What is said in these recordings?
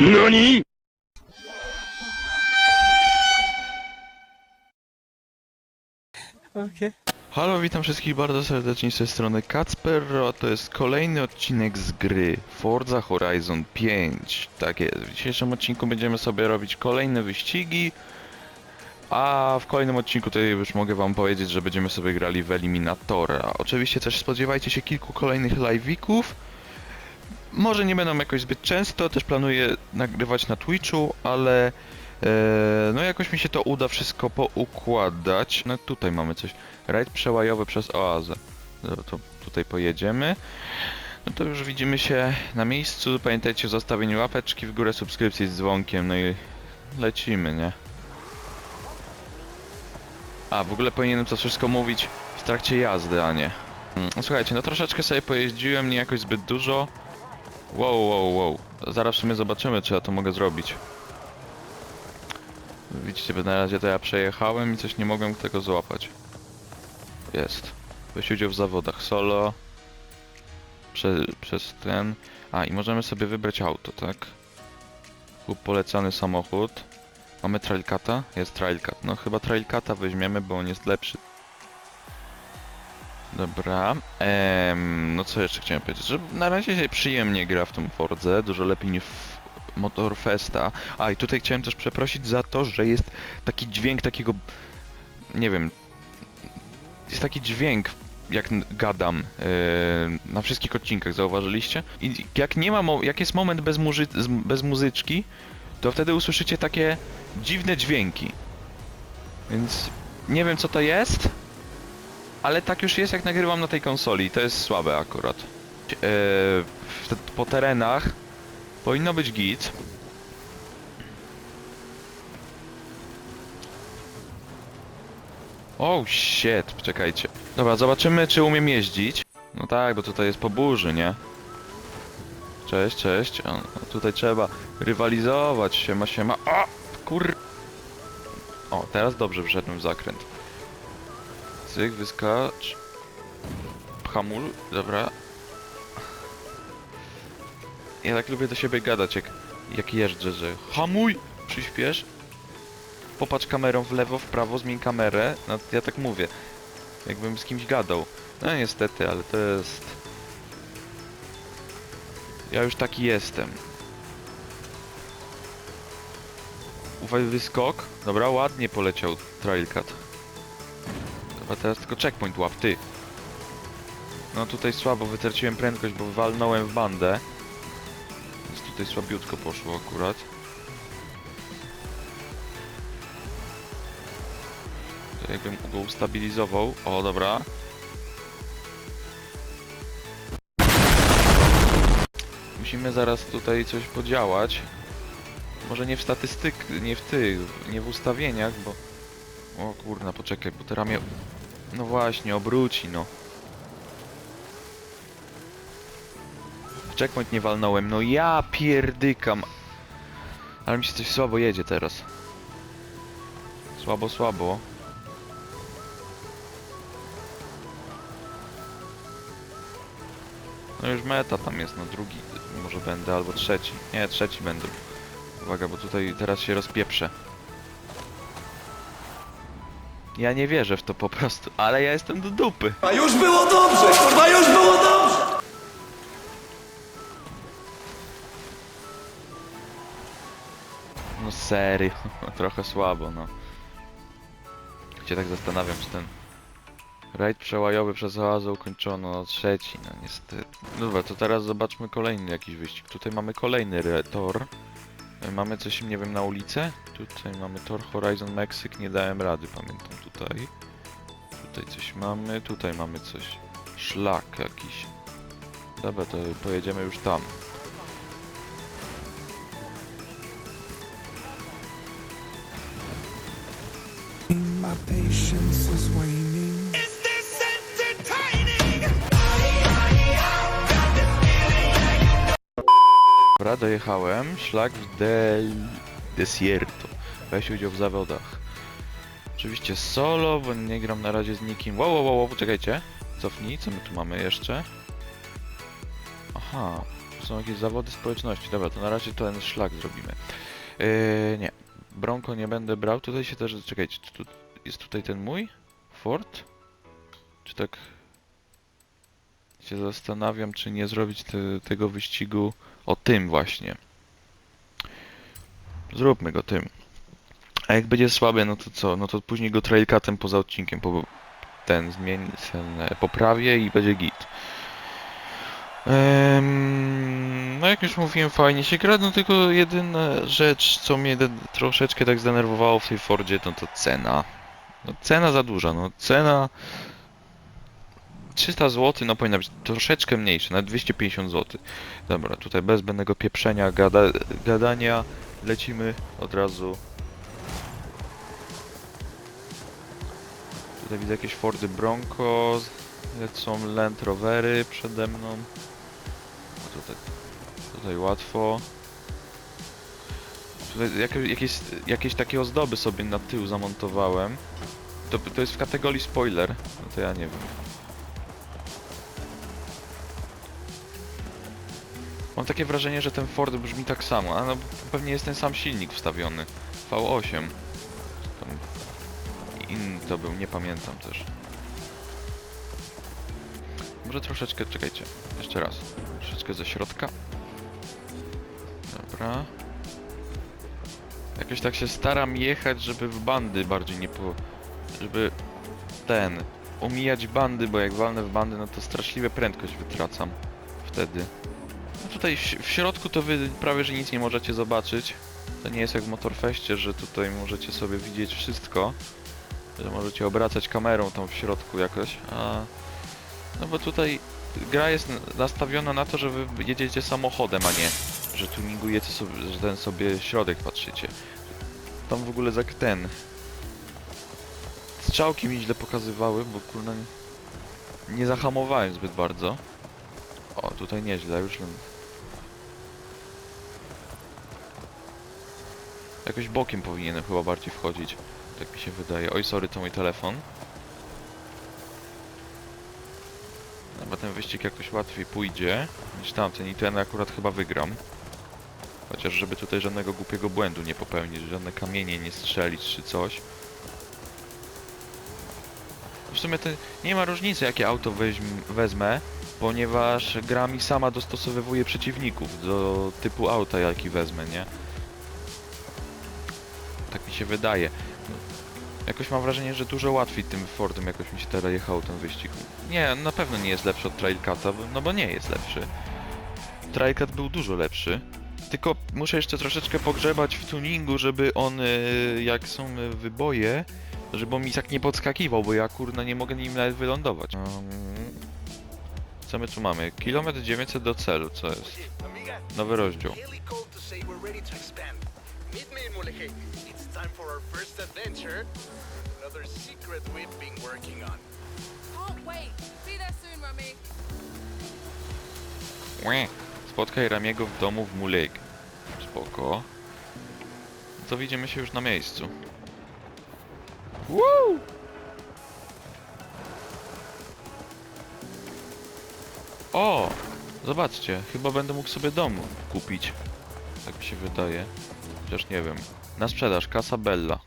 NANI?! Okej. Halo, witam wszystkich bardzo serdecznie z tej strony Kacperro, to jest kolejny odcinek z gry Forza Horizon 5. Tak jest, w dzisiejszym odcinku będziemy sobie robić kolejne wyścigi, a w kolejnym odcinku tutaj już mogę wam powiedzieć, że będziemy sobie grali w Eliminatora. Oczywiście też spodziewajcie się kilku kolejnych live'ików. Może nie będą jakoś zbyt często, też planuję nagrywać na Twitchu, ale e, no jakoś mi się to uda wszystko poukładać. No tutaj mamy coś. Rajd przełajowy przez oazę. Dobra, to tutaj pojedziemy. No to już widzimy się na miejscu. Pamiętajcie o zostawieniu łapeczki w górę, subskrypcji z dzwonkiem, no i lecimy, nie? A, w ogóle powinienem to wszystko mówić w trakcie jazdy, a nie. Mm, Słuchajcie, no troszeczkę sobie pojeździłem, nie jakoś zbyt dużo. Wow, wow, wow. Zaraz w sumie zobaczymy, czy ja to mogę zrobić. Widzicie, na razie to ja przejechałem i coś nie mogłem tego złapać. Jest. Weź udział w zawodach solo. Prze, przez ten. A i możemy sobie wybrać auto, tak? Polecany samochód. Mamy Trailcata? Jest Trailcat. No chyba Trailcata weźmiemy, bo on jest lepszy. Dobra. Em, no co jeszcze chciałem powiedzieć? Że na razie się przyjemnie gra w tą Fordzę. Dużo lepiej niż w Motorfesta. A i tutaj chciałem też przeprosić za to, że jest taki dźwięk takiego... Nie wiem, jest taki dźwięk, jak gadam yy, na wszystkich odcinkach, zauważyliście? I jak nie ma, jak jest moment bez, muzy- bez muzyczki, to wtedy usłyszycie takie dziwne dźwięki. Więc nie wiem co to jest, ale tak już jest jak nagrywam na tej konsoli to jest słabe akurat. Yy, po terenach powinno być git. Oh shit, czekajcie. Dobra, zobaczymy czy umiem jeździć. No tak, bo tutaj jest po burzy, nie? Cześć, cześć. O, tutaj trzeba rywalizować, siema, siema. O, kur... O, teraz dobrze wszedłem w zakręt. Cyk, wyskacz. Hamul, dobra. Ja tak lubię do siebie gadać, jak, jak jeżdżę, że hamuj, przyspiesz, popatrz kamerą w lewo, w prawo, zmień kamerę. No ja tak mówię. Jakbym z kimś gadał. No niestety, ale to jest... Ja już taki jestem. Uwaga, wyskok. Dobra, ładnie poleciał Trailcat. Dobra, teraz tylko checkpoint łap, ty. No tutaj słabo wytraciłem prędkość, bo walnąłem w bandę. Więc tutaj słabiutko poszło akurat. Jakbym go ustabilizował. O, dobra. Musimy zaraz tutaj coś podziałać. Może nie w statystyk, nie w tych, nie w ustawieniach, bo... O kurna, poczekaj, bo te ramię... No właśnie, obróci, no. W checkpoint nie walnąłem, no ja pierdykam. Ale mi się coś słabo jedzie teraz. Słabo, słabo. No już meta tam jest, no drugi może będę, albo trzeci. Nie, trzeci będę. Uwaga, bo tutaj teraz się rozpieprzę. Ja nie wierzę w to po prostu, ale ja jestem do dupy. A już było dobrze, kurwa, już było dobrze! No serio, trochę słabo, no. Się tak zastanawiam, czy ten rajd przełajowy przez oazę ukończono, no trzeci, no niestety. Dobra, to teraz zobaczmy kolejny jakiś wyścig. Tutaj mamy kolejny tor. Mamy coś, nie wiem, na ulicę? Tutaj mamy tor Horizon Meksyk, nie dałem rady, pamiętam tutaj. Tutaj coś mamy, tutaj mamy coś. Szlak jakiś. Dobra, to pojedziemy już tam. My patience is waning. Dobra, dojechałem. Szlak w Del Desierto. Weź udział w zawodach. Oczywiście solo, bo nie gram na razie z nikim. Wow, wow, wow, poczekajcie. Cofnij, co my tu mamy jeszcze? Aha. Są jakieś zawody społeczności. Dobra, to na razie ten szlak zrobimy. Yy, nie. Bronco nie będę brał. Tutaj się też... Czekajcie, tu jest tutaj ten mój? Ford? Czy tak... Się zastanawiam, czy nie zrobić te, tego wyścigu o tym właśnie. Zróbmy go tym. A jak będzie słaby, no to co? No to później go trailcutem poza odcinkiem po, ten zmieni, ten e, poprawię i będzie git. Em, no jak już mówiłem, fajnie się gra, no tylko jedyna rzecz, co mnie troszeczkę tak zdenerwowało w tej Fordzie, no to cena. No cena za duża, no cena 300 zł, no powinna być troszeczkę mniejsza, na 250 zł. Dobra, tutaj bez zbędnego pieprzenia, gada, gadania, lecimy od razu. Tutaj widzę jakieś Fordy Bronco, lecą Land Rovery przede mną. No Tutaj, tutaj łatwo. Tutaj jakieś, jakieś takie ozdoby sobie na tył zamontowałem. To, to jest w kategorii spoiler, no to ja nie wiem. Mam takie wrażenie, że ten Ford brzmi tak samo, a no pewnie jest ten sam silnik wstawiony. V8. Tam inny to był, nie pamiętam też. Może troszeczkę, czekajcie, jeszcze raz. Troszeczkę ze środka. Dobra. Jakoś tak się staram jechać, żeby w bandy bardziej nie po... Żeby ten... Omijać bandy, bo jak walnę w bandy, no to straszliwie prędkość wytracam. Wtedy. Tutaj w, środku to wy prawie, że nic nie możecie zobaczyć. To nie jest jak w Motorfeście, że tutaj możecie sobie widzieć wszystko. Że możecie obracać kamerą tam w środku jakoś, a... No bo tutaj gra jest nastawiona na to, że wy jedziecie samochodem, a nie, że tuningujecie sobie, że ten sobie środek patrzycie. Tam w ogóle za ten... Strzałki mi źle pokazywały, bo kurna nie, nie zahamowałem zbyt bardzo. O, tutaj nieźle, już Jakoś bokiem powinienem chyba bardziej wchodzić. Tak mi się wydaje. Oj, sorry, to mój telefon. Chyba ten wyścig jakoś łatwiej pójdzie niż tamten i ten akurat chyba wygram. Chociaż żeby tutaj żadnego głupiego błędu nie popełnić, żadne kamienie nie strzelić czy coś. W sumie to nie ma różnicy jakie auto weźm, wezmę, ponieważ gra mi sama dostosowywuje przeciwników do typu auta jaki wezmę, nie? Mi się wydaje. Jakoś mam wrażenie, że dużo łatwiej tym Fordem jakoś mi się teraz jechało ten wyścig. Nie, na pewno nie jest lepszy od Trailcuta, bo- no bo nie jest lepszy. Trailcut był dużo lepszy. Tylko muszę jeszcze troszeczkę pogrzebać w tuningu, żeby on, y, jak są wyboje, żeby on mi tak nie podskakiwał, bo ja kurna nie mogę nim nawet wylądować. Co my tu mamy? Kilometr 900 do celu, co jest? Nowy rozdział. Time for our first adventure. Another secret we've been working on. Can't wait. See you there soon. Łe. Spotkaj Ramiego w domu w Muleg. Spoko. To widzimy się już na miejscu. Woo! O! Zobaczcie, chyba będę mógł sobie dom kupić. Tak mi się wydaje. Chociaż nie wiem. Na sprzedaż, Casa Bella.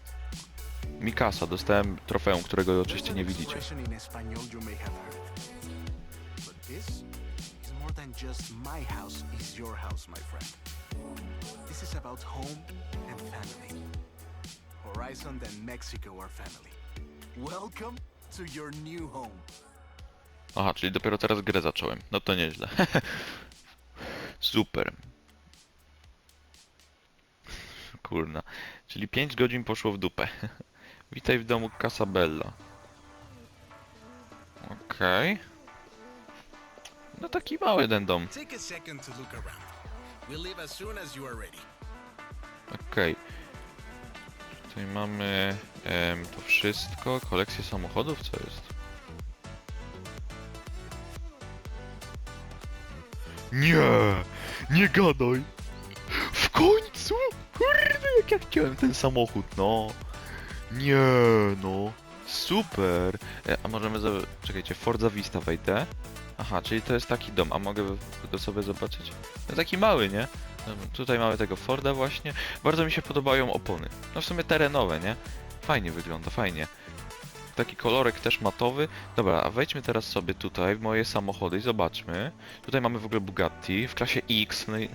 Mikasa, dostałem trofeum, którego oczywiście nie widzicie. Horizon and Mexico are family. Welcome to your new home. Aha, czyli dopiero teraz grę zacząłem. No to nieźle. Super. Kurna. Czyli 5 godzin poszło w dupę. Witaj w domu Casabella. Okej. No taki mały ten dom. Okej. Tutaj mamy em, to wszystko. Kolekcję samochodów, co jest? Nie! Nie gadaj! Jak ja chciałem ten samochód, no! Nie, no! Super! E, a możemy za... Czekajcie, Forza Vista wejdę. Aha, czyli to jest taki dom, a mogę go sobie zobaczyć? No taki mały, nie? Tutaj mamy tego Forda właśnie. Bardzo mi się podobają opony. No w sumie terenowe, nie? Fajnie wygląda, fajnie. Taki kolorek też matowy. Dobra, a wejdźmy teraz sobie tutaj w moje samochody i zobaczmy. Tutaj mamy w ogóle Bugatti w klasie X, naj,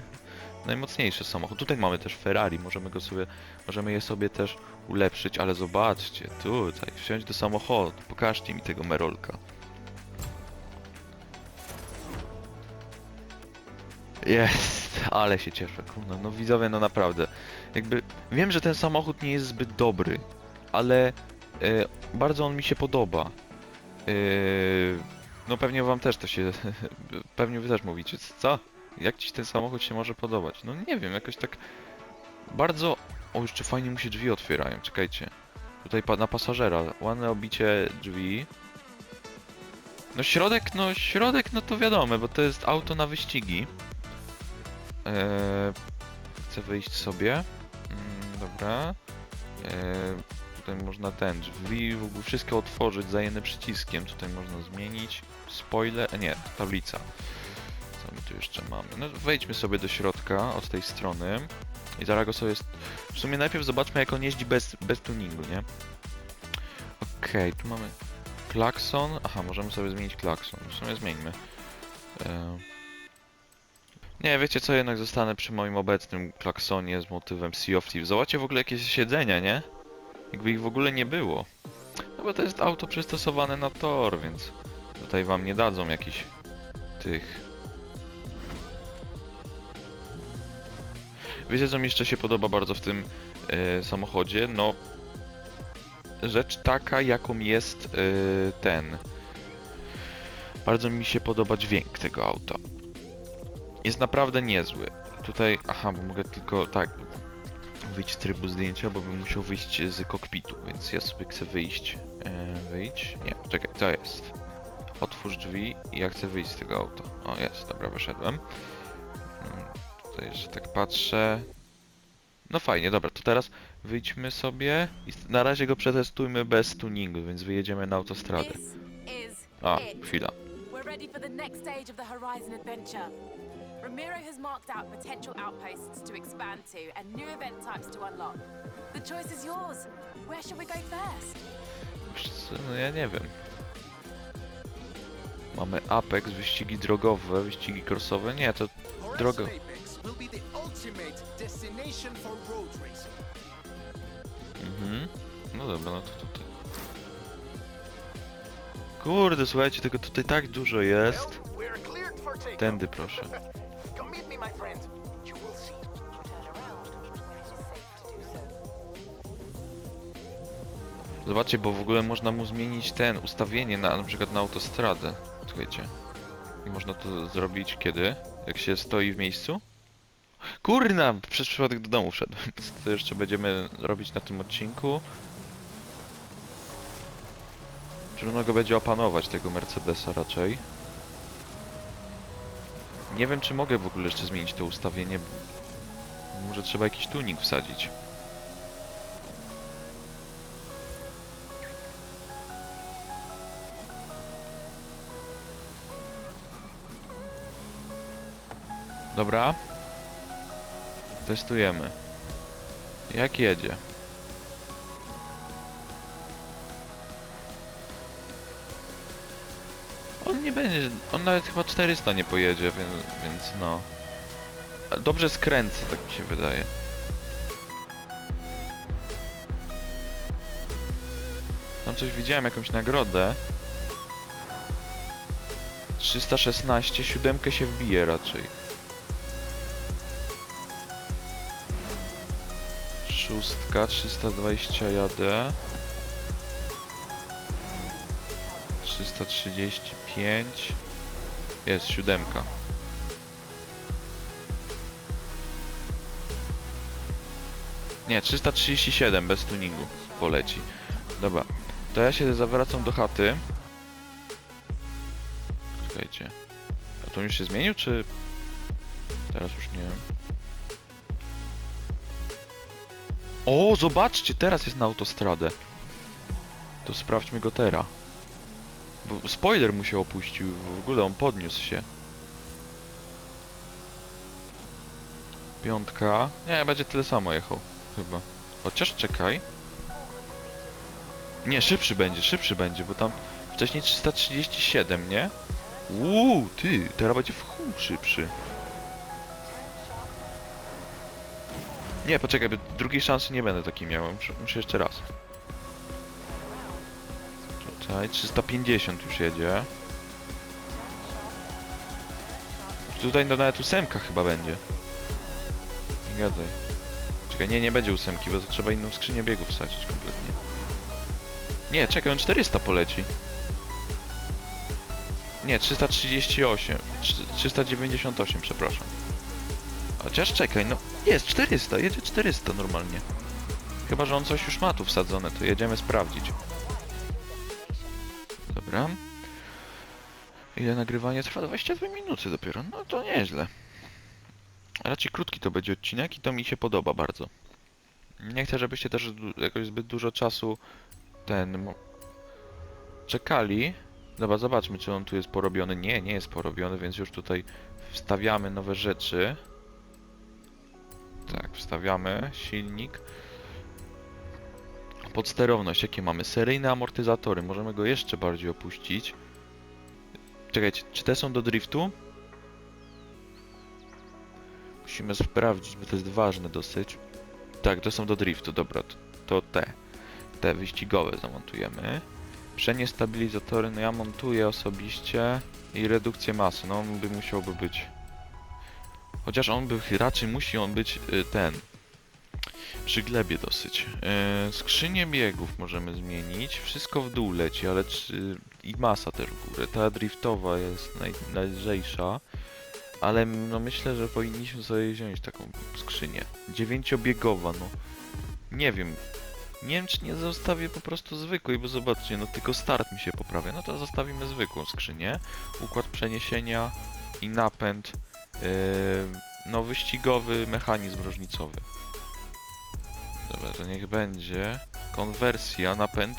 najmocniejszy samochód. Tutaj mamy też Ferrari, możemy go sobie, możemy je sobie też ulepszyć, ale zobaczcie, tutaj, wsiąść do samochodu, pokażcie mi tego Merolka. Jest, ale się cieszę, kurno, no widzowie, no naprawdę. Jakby, wiem, że ten samochód nie jest zbyt dobry, ale e, bardzo on mi się podoba. E, no pewnie wam też to się, pewnie wy też mówicie, co? Jak ci ten samochód się może podobać? No nie wiem, jakoś tak bardzo... O, jeszcze fajnie mu się drzwi otwierają, czekajcie. Tutaj pa na pasażera, ładne obicie drzwi. No środek, no środek, no to wiadomo, bo to jest auto na wyścigi. Eee, chcę wyjść sobie. Mm, dobra. Eee, tutaj można ten drzwi w ogóle wszystkie otworzyć za jednym przyciskiem. Tutaj można zmienić. Spoiler, e, nie, tablica. Tu jeszcze mamy? No wejdźmy sobie do środka od tej strony. I zaraz go sobie... W sumie najpierw zobaczmy jak on jeździ bez, bez tuningu, nie? Okej, tu mamy klakson. Aha, możemy sobie zmienić klakson. W sumie zmieńmy. Eee... Nie, wiecie co, jednak zostanę przy moim obecnym klaksonie z motywem Sea of Thieves. Zobaczcie w ogóle jakieś siedzenia, nie? Jakby ich w ogóle nie było. No bo to jest auto przystosowane na tor, więc tutaj wam nie dadzą jakichś tych... Wiecie co mi jeszcze się podoba bardzo w tym e, samochodzie? No... Rzecz taka, jaką jest e, ten... Bardzo mi się podoba dźwięk tego auta jest naprawdę niezły. Tutaj, aha, bo mogę tylko tak wyjść z trybu zdjęcia, bo bym musiał wyjść z kokpitu, więc ja sobie chcę wyjść. E, wyjść? Nie, czekaj, to jest. Otwórz drzwi i ja chcę wyjść z tego auta. O, jest, dobra, wyszedłem. Tutaj jeszcze tak patrzę. No fajnie, dobra, to teraz wyjdźmy sobie i na razie go przetestujmy bez tuningu, więc wyjedziemy na autostradę. A, chwila. Ramiro has marked out potential outposts to expand to and new event types to unlock. The choice is yours. Where should we go first? No ja nie wiem. Mamy Apex, wyścigi drogowe, wyścigi crossowe. Nie, to droga. Will be the ultimate destination for road racing. Mhm. No dobra, no to tutaj. Kurde, słuchajcie, tego tutaj tak dużo jest. Well, we're cleared for takeoff. Tędy proszę. Come meet me, my friend. You will see. Zobaczcie, bo w ogóle można mu zmienić ten, ustawienie na, na przykład na autostradę. Słuchajcie. I można to zrobić kiedy? Jak się stoi w miejscu? Kurna! Przez przypadek do domu wszedłem. To jeszcze będziemy robić na tym odcinku. Trudno go będzie opanować, tego Mercedesa raczej. Nie wiem, czy mogę w ogóle jeszcze zmienić to ustawienie. Może trzeba jakiś tuning wsadzić. Dobra. Testujemy. Jak jedzie? On nie będzie, on nawet chyba 400 nie pojedzie, więc, więc no. Dobrze skręca, tak mi się wydaje. Tam coś widziałem, jakąś nagrodę. 316, siódemkę się wbije raczej. Szóstka, 320 jadę. 335. Jest siódemka. Nie, 337 bez tuningu poleci. Dobra, to ja się zawracam do chaty. Czekajcie. A to już się zmienił, czy... Teraz już nie wiem. O, zobaczcie, teraz jest na autostradę. To sprawdźmy go teraz. Bo spoiler mu się opuścił, w ogóle on podniósł się. Piątka. Nie, będzie tyle samo jechał. Chyba. Chociaż czekaj. Nie, szybszy będzie, szybszy będzie, bo tam wcześniej 337, nie? Uuu, ty, teraz będzie w chuj szybszy. Nie, poczekaj, drugiej szansy nie będę takiej miał. Muszę, muszę jeszcze raz. Tutaj 350 już jedzie. Tutaj no nawet ósemka chyba będzie. Nie gadaj. Czekaj, nie, nie będzie ósemki, bo to trzeba inną skrzynię biegów wsadzić kompletnie. Nie, czekaj, on 400 poleci. Nie, 338. Trzy- 398, przepraszam. Chociaż czekaj, no jest 400, jedzie 400 normalnie. Chyba, że on coś już ma tu wsadzone, to jedziemy sprawdzić. Dobra. Ile nagrywanie trwa? 22 minuty dopiero. No to nieźle. Raczej krótki to będzie odcinek i to mi się podoba bardzo. Nie chcę, żebyście też jakoś zbyt dużo czasu ten czekali. Dobra, zobaczmy, czy on tu jest porobiony. Nie, nie jest porobiony, więc już tutaj wstawiamy nowe rzeczy. Wstawiamy silnik. Podsterowność, jakie mamy? Seryjne amortyzatory, możemy go jeszcze bardziej opuścić. Czekajcie, czy te są do driftu? Musimy sprawdzić, bo to jest ważne dosyć. Tak, to są do driftu, dobra, to, to te. Te wyścigowe zamontujemy. Przednie stabilizatory, no ja montuję osobiście. I redukcję masy, no on by musiałby być. Chociaż on by, raczej musi on być y, ten. Przy glebie dosyć. Yy, skrzynię biegów możemy zmienić. Wszystko w dół leci, ale i masa też w górę. Ta driftowa jest naj, najlżejsza. Ale no myślę, że powinniśmy sobie wziąć taką skrzynię. Dziewięciobiegowa, no. Nie wiem. Nie wiem, czy nie zostawię po prostu zwykłej, bo zobaczcie, no tylko start mi się poprawia. No to zostawimy zwykłą skrzynię. Układ przeniesienia i napęd. Yy, no wyścigowy mechanizm różnicowy. Dobra, to niech będzie. Konwersja, napęd.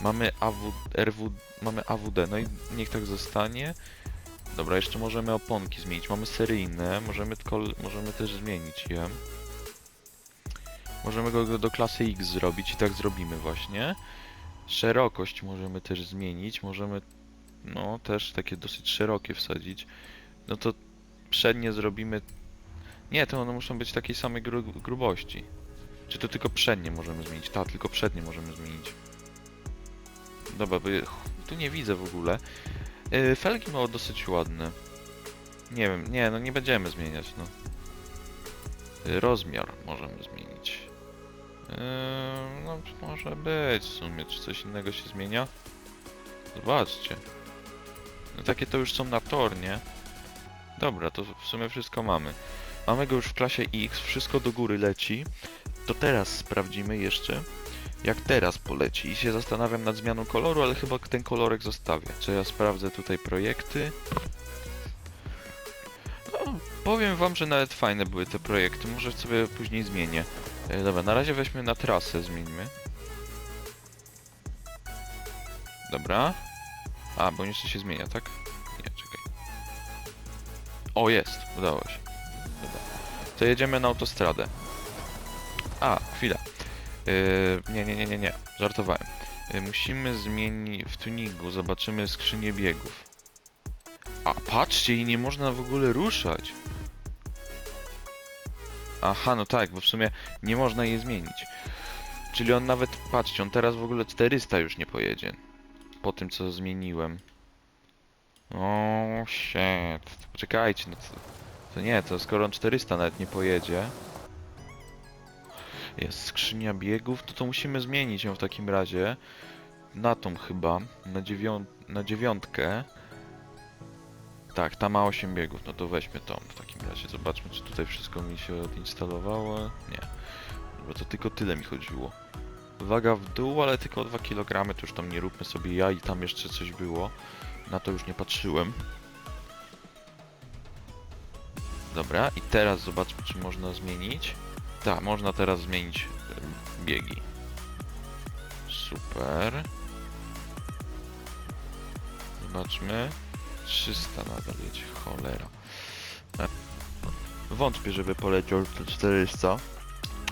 Mamy AW, RW, mamy AWD, no i niech tak zostanie. Dobra, jeszcze możemy oponki zmienić. Mamy seryjne, możemy, możemy też zmienić je. Możemy go do klasy X zrobić i tak zrobimy właśnie. Szerokość możemy też zmienić, możemy no też takie dosyć szerokie wsadzić. No to przednie zrobimy... Nie, to one muszą być takiej samej gru grubości. Czy to tylko przednie możemy zmienić? Tak, tylko przednie możemy zmienić. Dobra, bo tu nie widzę w ogóle. Yy, felgi mało dosyć ładne. Nie wiem, nie, no nie będziemy zmieniać, no. Yy, rozmiar możemy zmienić. Yy, no, może być w sumie, czy coś innego się zmienia? Zobaczcie. No takie to już są na tor, nie? Dobra, to w sumie wszystko mamy. Mamy go już w klasie X, wszystko do góry leci. To teraz sprawdzimy jeszcze, jak teraz poleci. I się zastanawiam nad zmianą koloru, ale chyba ten kolorek zostawię. Czy ja sprawdzę tutaj projekty? No, powiem wam, że nawet fajne były te projekty. Może sobie później zmienię. E, dobra, na razie weźmy na trasę, zmieńmy. Dobra. A, bo jeszcze się zmienia, tak? O, jest, udało się. Dobra. To jedziemy na autostradę. A, chwila. Yy, nie, nie, nie, nie, nie. Żartowałem. Yy, musimy zmienić w tuningu. Zobaczymy skrzynię biegów. A, patrzcie, i nie można w ogóle ruszać. Aha, no tak, bo w sumie nie można jej zmienić. Czyli on nawet, patrzcie, on teraz w ogóle 400 już nie pojedzie. Po tym, co zmieniłem. O, shit. Poczekajcie, no to, to nie, to skoro on 400 nawet nie pojedzie, jest skrzynia biegów, to to musimy zmienić ją w takim razie na tą chyba, na, dziewią na dziewiątkę. Tak, ta ma 8 biegów, no to weźmy tą w takim razie. Zobaczmy, czy tutaj wszystko mi się odinstalowało. Nie, bo to tylko tyle mi chodziło. Waga w dół, ale tylko o 2 kg, to już tam nie róbmy sobie ja i tam jeszcze coś było. Na to już nie patrzyłem. Dobra, i teraz zobaczmy, czy można zmienić. Tak, można teraz zmienić biegi. Super. Zobaczmy. 300 nadal jedzie, cholera. E. Wątpię, żeby poleciał te 400.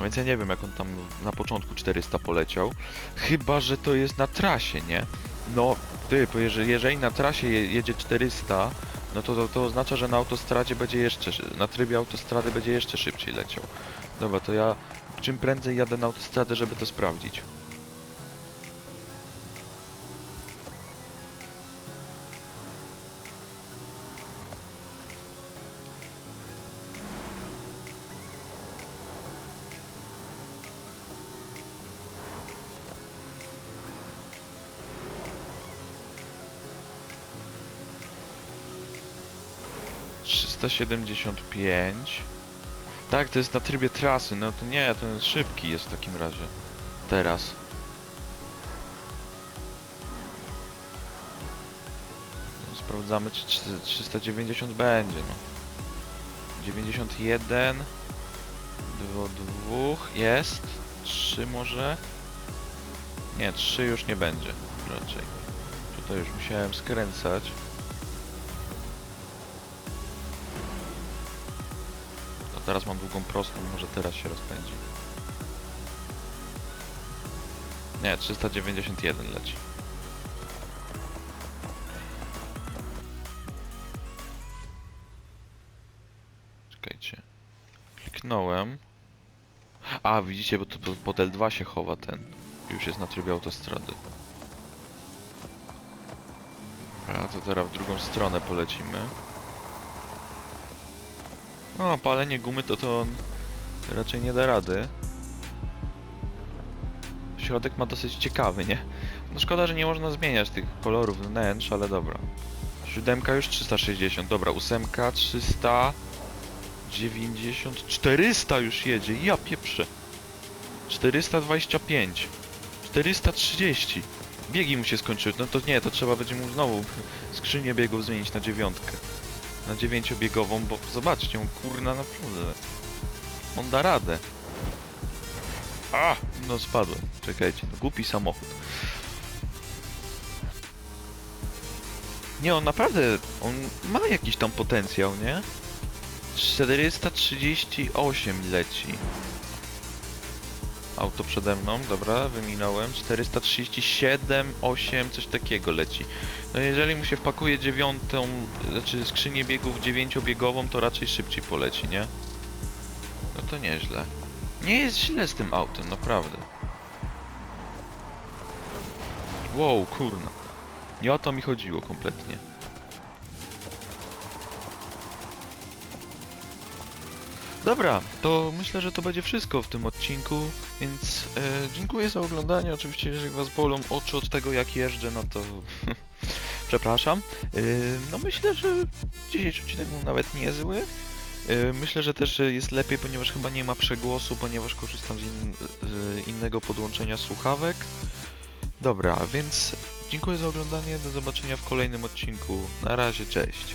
Więc ja nie wiem, jak on tam na początku 400 poleciał. Chyba, że to jest na trasie, nie? No, ty, bo jeżeli, jeżeli na trasie je, jedzie 400, no to, to to oznacza, że na autostradzie będzie jeszcze, na trybie autostrady będzie jeszcze szybciej leciał. Dobra, to ja czym prędzej jadę na autostradę, żeby to sprawdzić. Trzysta siedemdziesiąt pięć. Tak, to jest na trybie trasy, no to nie, jest szybki jest w takim razie. Teraz. No, sprawdzamy, czy trzy- 390 będzie, no. 91. Dwo, dwóch, jest. 3 może. Nie, 3 już nie będzie, raczej. Tutaj już musiałem skręcać. Teraz mam długą prostą, może teraz się rozpędzi. Nie, 391 leci. Czekajcie. Kliknąłem. A, widzicie, bo to pod L2 się chowa ten. Już jest na trybie autostrady. A to teraz w drugą stronę polecimy. No, palenie gumy to to on raczej nie da rady. Środek ma dosyć ciekawy, nie? No szkoda, że nie można zmieniać tych kolorów wnętrz, ale dobra. Siódemka już 360, dobra, ósemka 390, 400 już jedzie, ja pieprzę. 425, 430. Biegi mu się skończyły, no to nie, to trzeba będzie mu znowu skrzynię biegów zmienić na dziewiątkę na dziewięciobiegową, bo zobaczcie, on kurna naprawdę. On da radę. A, no spadłem. Czekajcie, no głupi samochód. Nie, on naprawdę, on ma jakiś tam potencjał, nie? 438 leci. Auto przede mną, dobra, wyminąłem. 437, 8, coś takiego leci. No jeżeli mu się wpakuje dziewiątą, znaczy skrzynię biegów dziewięciobiegową, to raczej szybciej poleci, nie? No to nieźle. Nie jest źle z tym autem, naprawdę. Wow, kurna. Nie o to mi chodziło kompletnie. Dobra, to myślę, że to będzie wszystko w tym odcinku, więc e, dziękuję za oglądanie. Oczywiście, jeżeli was bolą oczy od tego, jak jeżdżę, no to przepraszam. E, no myślę, że dzisiejszy odcinek był nawet niezły. E, myślę, że też e, jest lepiej, ponieważ chyba nie ma przegłosu, ponieważ korzystam z, in, z innego podłączenia słuchawek. Dobra, więc dziękuję za oglądanie, do zobaczenia w kolejnym odcinku. Na razie, cześć.